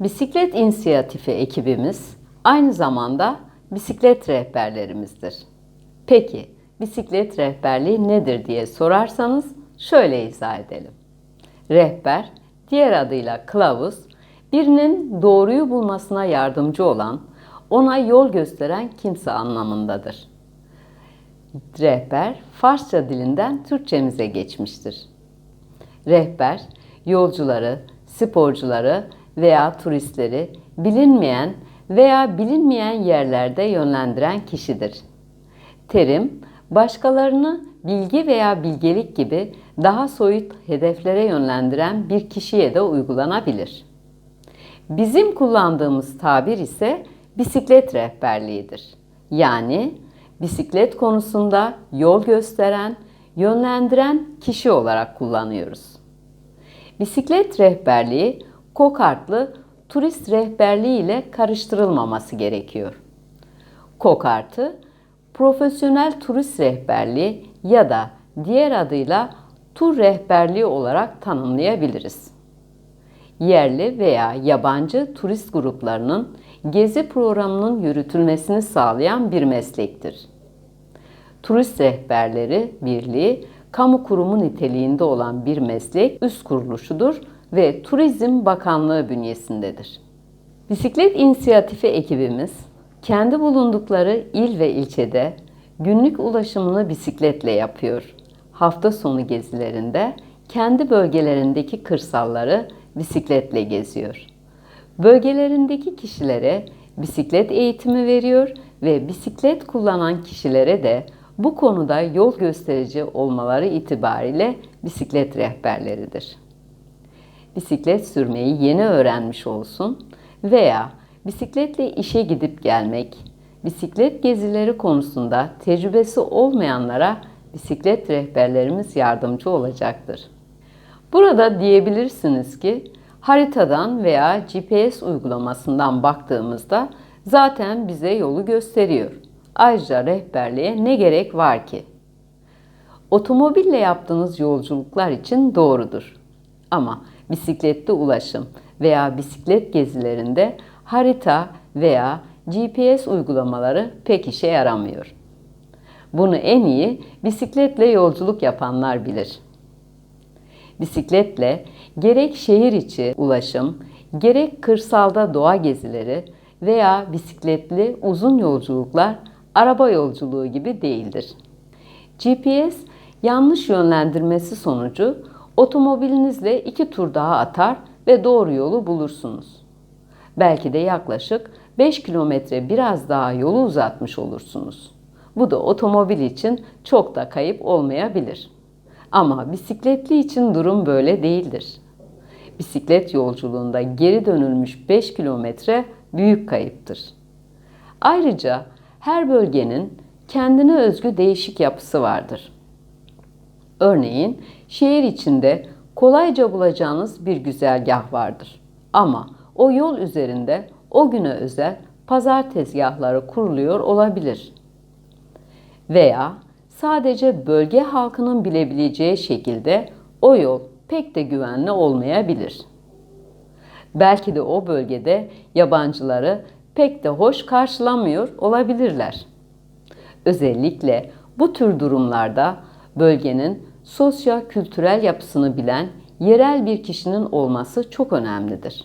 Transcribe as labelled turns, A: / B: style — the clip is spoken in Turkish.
A: Bisiklet inisiyatifi ekibimiz aynı zamanda bisiklet rehberlerimizdir. Peki bisiklet rehberliği nedir diye sorarsanız şöyle izah edelim. Rehber, diğer adıyla kılavuz, birinin doğruyu bulmasına yardımcı olan, ona yol gösteren kimse anlamındadır. Rehber, Farsça dilinden Türkçemize geçmiştir. Rehber, yolcuları, sporcuları veya turistleri bilinmeyen veya bilinmeyen yerlerde yönlendiren kişidir. Terim, başkalarını bilgi veya bilgelik gibi daha soyut hedeflere yönlendiren bir kişiye de uygulanabilir. Bizim kullandığımız tabir ise bisiklet rehberliğidir. Yani bisiklet konusunda yol gösteren, yönlendiren kişi olarak kullanıyoruz. Bisiklet rehberliği kokartlı turist rehberliği ile karıştırılmaması gerekiyor. Kokartı profesyonel turist rehberliği ya da diğer adıyla tur rehberliği olarak tanımlayabiliriz. Yerli veya yabancı turist gruplarının gezi programının yürütülmesini sağlayan bir meslektir. Turist Rehberleri Birliği, kamu kurumu niteliğinde olan bir meslek üst kuruluşudur ve Turizm Bakanlığı bünyesindedir. Bisiklet inisiyatifi ekibimiz, kendi bulundukları il ve ilçede günlük ulaşımını bisikletle yapıyor. Hafta sonu gezilerinde kendi bölgelerindeki kırsalları bisikletle geziyor. Bölgelerindeki kişilere bisiklet eğitimi veriyor ve bisiklet kullanan kişilere de bu konuda yol gösterici olmaları itibariyle bisiklet rehberleridir. Bisiklet sürmeyi yeni öğrenmiş olsun veya bisikletle işe gidip gelmek, bisiklet gezileri konusunda tecrübesi olmayanlara bisiklet rehberlerimiz yardımcı olacaktır. Burada diyebilirsiniz ki haritadan veya GPS uygulamasından baktığımızda zaten bize yolu gösteriyor. Ayrıca rehberliğe ne gerek var ki? Otomobille yaptığınız yolculuklar için doğrudur. Ama bisikletli ulaşım veya bisiklet gezilerinde harita veya GPS uygulamaları pek işe yaramıyor. Bunu en iyi bisikletle yolculuk yapanlar bilir. Bisikletle gerek şehir içi ulaşım, gerek kırsalda doğa gezileri veya bisikletli uzun yolculuklar araba yolculuğu gibi değildir. GPS yanlış yönlendirmesi sonucu otomobilinizle iki tur daha atar ve doğru yolu bulursunuz. Belki de yaklaşık 5 kilometre biraz daha yolu uzatmış olursunuz. Bu da otomobil için çok da kayıp olmayabilir. Ama bisikletli için durum böyle değildir. Bisiklet yolculuğunda geri dönülmüş 5 kilometre büyük kayıptır. Ayrıca her bölgenin kendine özgü değişik yapısı vardır. Örneğin şehir içinde kolayca bulacağınız bir güzergah vardır. Ama o yol üzerinde o güne özel pazar tezgahları kuruluyor olabilir. Veya sadece bölge halkının bilebileceği şekilde o yol pek de güvenli olmayabilir. Belki de o bölgede yabancıları pek de hoş karşılamıyor olabilirler. Özellikle bu tür durumlarda bölgenin sosyo-kültürel yapısını bilen yerel bir kişinin olması çok önemlidir.